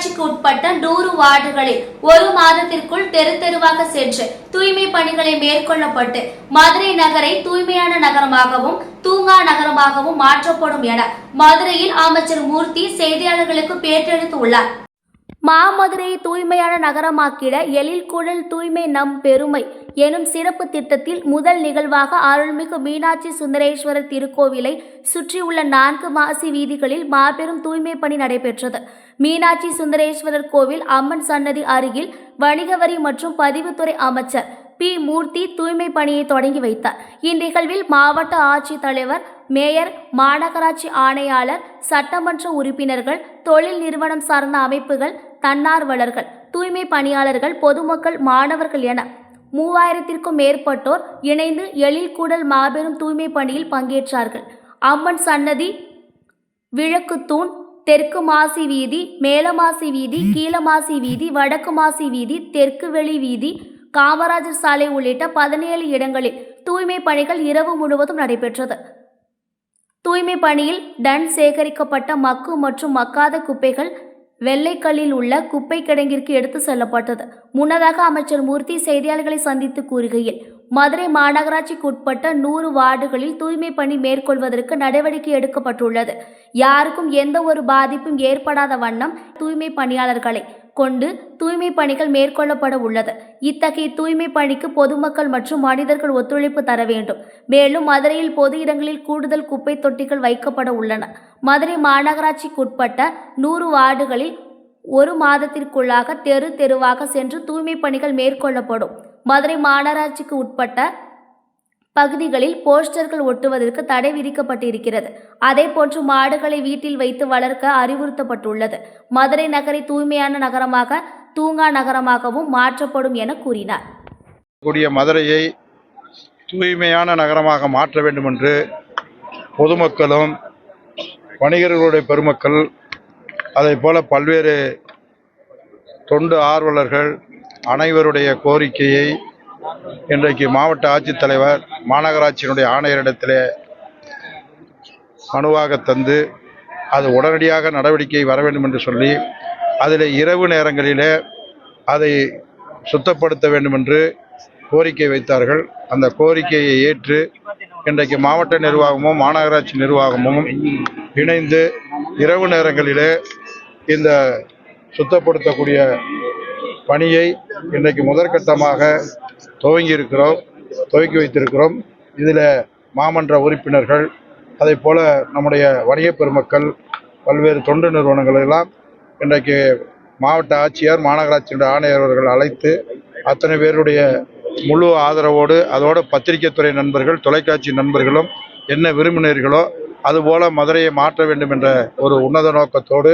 மாநகராட்சிக்கு உட்பட்ட நூறு வார்டுகளில் ஒரு மாதத்திற்குள் தெரு தெருவாக சென்று தூய்மை பணிகளை மேற்கொள்ளப்பட்டு மதுரை நகரை தூய்மையான நகரமாகவும் தூங்கா நகரமாகவும் மாற்றப்படும் என மதுரையில் அமைச்சர் மூர்த்தி செய்தியாளர்களுக்கு பேட்டெடுத்துள்ளார் மாமதுரையை தூய்மையான நகரமாக்கிட எழில் குழல் தூய்மை நம் பெருமை எனும் சிறப்பு திட்டத்தில் முதல் நிகழ்வாக அருள்மிகு மீனாட்சி சுந்தரேஸ்வரர் திருக்கோவிலை சுற்றியுள்ள நான்கு மாசி வீதிகளில் மாபெரும் தூய்மை பணி நடைபெற்றது. மீனாட்சி சுந்தரேஸ்வரர் கோவில் அம்மன் சன்னதி அருகில் வணிக வரி மற்றும் பதிவுத்துறை அமைச்சர் பி. மூர்த்தி தூய்மை பணியை தொடங்கி வைத்தார். இந்நிகழ்வில் மாவட்ட ஆட்சித்தலைவர் மேயர் மாநகராட்சி ஆணையாளர் சட்டமன்ற உறுப்பினர்கள் தொழில் நிறுவனம் சார்ந்த அமைப்புகள் தன்னார்வலர்கள் தூய்மை பணியாளர்கள் பொதுமக்கள் மாணவர்கள் என மூவாயிரத்திற்கும் மேற்பட்டோர் இணைந்து எழில்கூடல் மாபெரும் தூய்மை பணியில் பங்கேற்றார்கள். அம்மன் சன்னதி விளக்கு தூண் தெற்கு மாசி வீதி மேலமாசி வீதி கீழமாசி வீதி வடக்கு மாசி வீதி தெற்கு வெளி வீதி காமராஜர் சாலை உள்ளிட்ட பதினேழு இடங்களில் தூய்மை பணிகள் இரவு முழுவதும் நடைபெற்றது. தூய்மை பணியில் டன் சேகரிக்கப்பட்ட மக்கு மற்றும் மக்காத குப்பைகள் வெள்ளைக்கல்லில் உள்ள குப்பை கிடங்கிற்கு எடுத்து செல்லப்பட்டது. முன்னதாக அமைச்சர் மூர்த்தி செய்தியாளர்களை சந்தித்து கூறுகையில் மதுரை மாநகராட்சிக்கு உட்பட்ட நூறு வார்டுகளில் தூய்மை பணி மேற்கொள்வதற்கு நடவடிக்கை எடுக்கப்பட்டுள்ளது. யாருக்கும் எந்த ஒரு பாதிப்பும் ஏற்படாத வண்ணம் தூய்மை பணியாளர்களை கொண்டு தூய்மை பணிகள் மேற்கொள்ளப்பட உள்ளது. இத்தகைய தூய்மை பணிக்கு பொதுமக்கள் மற்றும் மனிதர்கள் ஒத்துழைப்பு தர வேண்டும். மேலும் மதுரையில் பொது இடங்களில் கூடுதல் குப்பை தொட்டிகள் வைக்கப்பட உள்ளன. மதுரை மாநகராட்சிக்குட்பட்ட நூறு வார்டுகளில் ஒரு மாதத்திற்குள்ளாக தெரு தெருவாக சென்று தூய்மை பணிகள் மேற்கொள்ளப்படும். மதுரை மாநகராட்சிக்கு உட்பட்ட பகுதிகளில் போஸ்டர்கள் ஒட்டுவதற்கு தடை விதிக்கப்பட்டிருக்கிறது. அதேபோன்று மாடுகளை வீட்டில் வைத்து வளர்க்க அறிவுறுத்தப்பட்டுள்ளது. மதுரை நகரை தூய்மையான நகரமாக தூங்கா நகரமாகவும் மாற்றப்படும் என கூறினார். கூடிய மதுரையை தூய்மையான நகரமாக மாற்ற வேண்டும் என்று பொதுமக்களும் வணிகர்களுடைய பெருமக்கள் அதை போல பல்வேறு தொண்டு ஆர்வலர்கள் அனைவருடைய கோரிக்கையை இன்றைக்கு மாவட்ட ஆட்சித்தலைவர் மாநகராட்சியினுடைய ஆணையரிடத்திலே மனுவாக தந்து அது உடனடியாக நடவடிக்கை வர வேண்டும் என்று சொல்லி அதில் இரவு நேரங்களிலே அதை சுத்தப்படுத்த வேண்டும் என்று கோரிக்கை வைத்தார்கள். அந்த கோரிக்கையை ஏற்று இன்றைக்கு மாவட்ட நிர்வாகமும் மாநகராட்சி நிர்வாகமும் இணைந்து இரவு நேரங்களிலே இந்த சுத்தப்படுத்தக்கூடிய பணியை இன்றைக்கு முதற்கட்டமாக துவங்கி இருக்கிறோம் துவக்கி வைத்திருக்கிறோம். இதில் மாமன்ற உறுப்பினர்கள் அதே போல் நம்முடைய வணிக பெருமக்கள் பல்வேறு தொண்டு நிறுவனங்கள் எல்லாம் இன்றைக்கு மாவட்ட ஆட்சியர் மாநகராட்சியினுடைய ஆணையர் அவர்கள் அழைத்து அத்தனை பேருடைய முழு ஆதரவோடு அதோடு பத்திரிகை துறை நண்பர்கள் தொலைக்காட்சி நண்பர்களும் என்ன விரும்பினீர்களோ அதுபோல் மதுரையை மாற்ற வேண்டும் என்ற ஒரு உன்னத நோக்கத்தோடு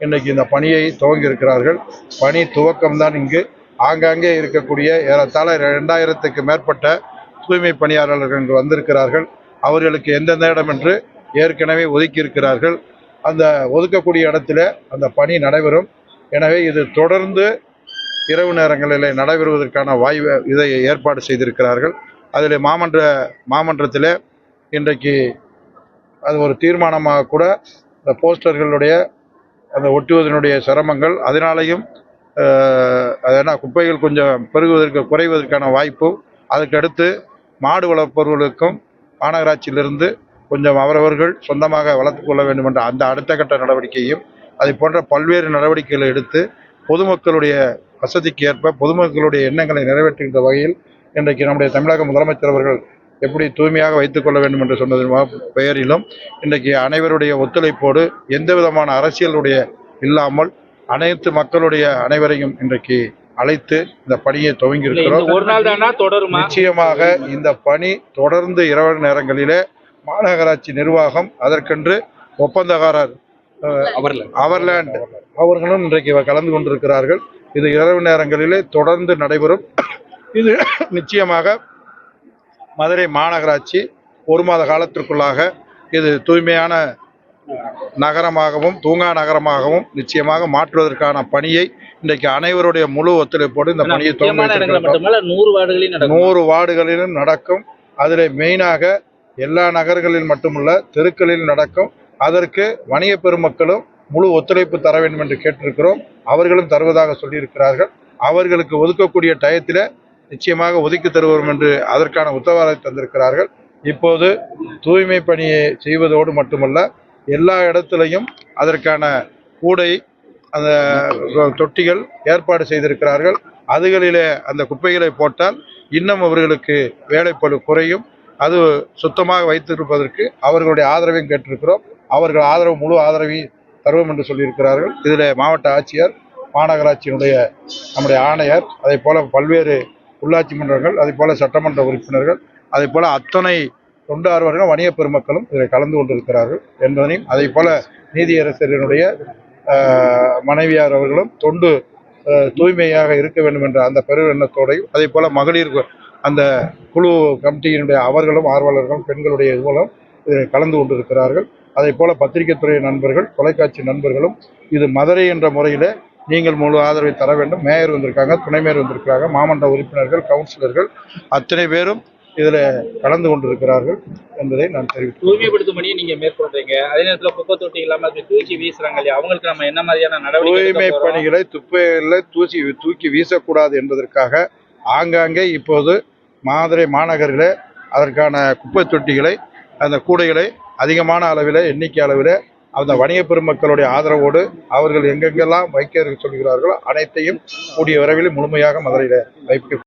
இன்றைக்கு இந்த பணியை துவங்கி இருக்கிறார்கள் பணி துவக்கம்தான் இங்கு. ஆங்காங்கே இருக்கக்கூடிய ஏறத்தாழ ரெண்டாயிரத்துக்கு மேற்பட்ட தூய்மை பணியாளர்கள் வந்திருக்கிறார்கள். அவர்களுக்கு எந்தெந்த இடம் என்று ஏற்கனவே ஒதுக்கியிருக்கிறார்கள். அந்த ஒதுக்கக்கூடிய இடத்துல அந்த பணி நடைபெறும். எனவே இது தொடர்ந்து இரவு நேரங்களில் நடைபெறுவதற்கான வாய்வு இதை ஏற்பாடு செய்திருக்கிறார்கள். அதில் மாமன்ற மாமன்றத்தில் இன்றைக்கு அது ஒரு தீர்மானமாக கூட இந்த போஸ்டர்களுடைய அந்த ஒட்டுவதனுடைய சிரமங்கள் அதனாலையும் அஹ், அது என்ன குப்பைகள் கொஞ்சம் பெருகுவதற்கு குறைவதற்கான வாய்ப்பும் அதுக்கடுத்து மாடு வளர்ப்பவர்களுக்கும் மாநகராட்சியிலிருந்து கொஞ்சம் அவரவர்கள் சொந்தமாக வளர்த்து கொள்ள வேண்டும் என்ற அந்த அடுத்த கட்ட நடவடிக்கையும் அதை போன்ற பல்வேறு நடவடிக்கைகளை எடுத்து பொதுமக்களுடைய வசதிக்கு ஏற்ப பொதுமக்களுடைய எண்ணங்களை நிறைவேற்றுகின்ற வகையில் இன்றைக்கு நம்முடைய தமிழக முதலமைச்சர் அவர்கள் எப்படி தூய்மையாக வைத்துக் கொள்ள வேண்டும் என்று சொன்னதன் பெயரிலும் இன்றைக்கு அனைவருடைய ஒத்துழைப்போடு எந்த விதமான அரசியலுடைய இல்லாமல் அனைத்து மக்களுடைய அனைவரையும் இன்றைக்கு அழைத்து இந்த பணியை துவங்கி இருக்கிறோம் ஒரு நாள் தானா தொடருமா? நிச்சயமாக இந்த பணி தொடர்ந்து இரவு நேரங்களிலே மாநகராட்சி நிர்வாகம் அதற்கென்று ஒப்பந்தக்காரர் அவர்ல. அவர்லேண்ட் அவர்களும் இன்றைக்கு கலந்து கொண்டிருக்கிறார்கள். இது இரவு நேரங்களிலே தொடர்ந்து நடைபெறும். இது நிச்சயமாக மதுரை மாநகராட்சி ஒரு மாத காலத்திற்குள்ளாக இது தூய்மையான நகரமாகவும் தூங்கா நகரமாகவும் நிச்சயமாக மாற்றுவதற்கான பணியை இன்றைக்கு அனைவருடைய முழு ஒத்துழைப்போடு இந்த பணியை துவங்கி நூறு வார்டுகளிலும் நடக்கும். அதில் மெயினாக எல்லா நகர்களில் மட்டுமல்ல தெருக்களில் நடக்கும். அதற்கு வணிக பெருமக்களும் முழு ஒத்துழைப்பு தர வேண்டும் என்று கேட்டிருக்கிறோம். அவர்களும் தருவதாக சொல்லியிருக்கிறார்கள். அவர்களுக்கு ஒதுக்கக்கூடிய டயத்தில் நிச்சயமாக ஒதுக்கி தருவோம் என்று அதற்கான உத்தரவாதத்தை தந்திருக்கிறார்கள். இப்போது தூய்மை பணியை செய்வதோடு மட்டுமல்ல எல்லா இடத்துலையும் அதற்கான கூடை அந்த தொட்டிகள் ஏற்பாடு செய்திருக்கிறார்கள். அதுகளிலே அந்த குப்பைகளை போட்டால் இன்னும் அவர்களுக்கு வேலைப்பழு குறையும். அது சுத்தமாக வைத்திருப்பதற்கு அவர்களுடைய ஆதரவையும் கேட்டிருக்கிறோம். அவர்கள் ஆதரவு முழு ஆதரவையும் தருவோம் என்று சொல்லியிருக்கிறார்கள். இதில் மாவட்ட ஆட்சியர் மாநகராட்சியினுடைய நம்முடைய ஆணையர் அதே போல் பல்வேறு உள்ளாட்சி மன்றங்கள் அதே போல் சட்டமன்ற உறுப்பினர்கள் அதே போல் அத்தனை தொண்டார்வர்கள் வணிக பெருமக்களும் இதில் கலந்து கொண்டிருக்கிறார்கள் என்பதனையும் அதே போல நீதியரசரினுடைய மனைவியார் அவர்களும் தொண்டு தூய்மையாக இருக்க வேண்டும் என்ற அந்த பெரு எண்ணத்தோடையும் அதே போல மகளிர் கு- அந்த குழு கமிட்டியினுடைய அவர்களும் ஆர்வலர்களும் பெண்களுடைய மூலம் இதில் கலந்து கொண்டிருக்கிறார்கள். அதே போல பத்திரிகைத்துறை நண்பர்கள் தொலைக்காட்சி நண்பர்களும் இது மதுரை என்ற முறையில் நீங்கள் முழு ஆதரவை தர வேண்டும். மேயர் வந்திருக்காங்க துணை மேயர் வந்திருக்கிறாங்க மாமன்ற உறுப்பினர்கள் கவுன்சிலர்கள் அத்தனை பேரும் இதில் கலந்து கொண்டிருக்கிறார்கள் என்பதை நான் தெரிவித்துள்ளேன் தூய்மைப்படுத்தும் பணியை நீங்க மேற்கொள்றீங்க. அதே நேரத்துல குப்பை தொட்டி இல்லாம அப்படி தூக்கி வீசுறாங்க இல்லையா? அவங்களுக்கு நம்ம என்ன மாதிரியான நடவடிக்கை தூய்மை? பணிகளை துப்பையில் தூசி தூக்கி வீசக்கூடாது என்பதற்காக ஆங்காங்கே இப்போது மாதுரை மாநகரில் அதற்கான குப்பை தொட்டிகளை அந்த கூடைகளை அதிகமான அளவில் எண்ணிக்கை அளவில் அந்த வணிக பெருமக்களுடைய ஆதரவோடு அவர்கள் எங்கெங்கெல்லாம் வைக்க சொல்கிறார்களோ அனைத்தையும் கூடிய விரைவில் முழுமையாக மதுரையில் வைக்க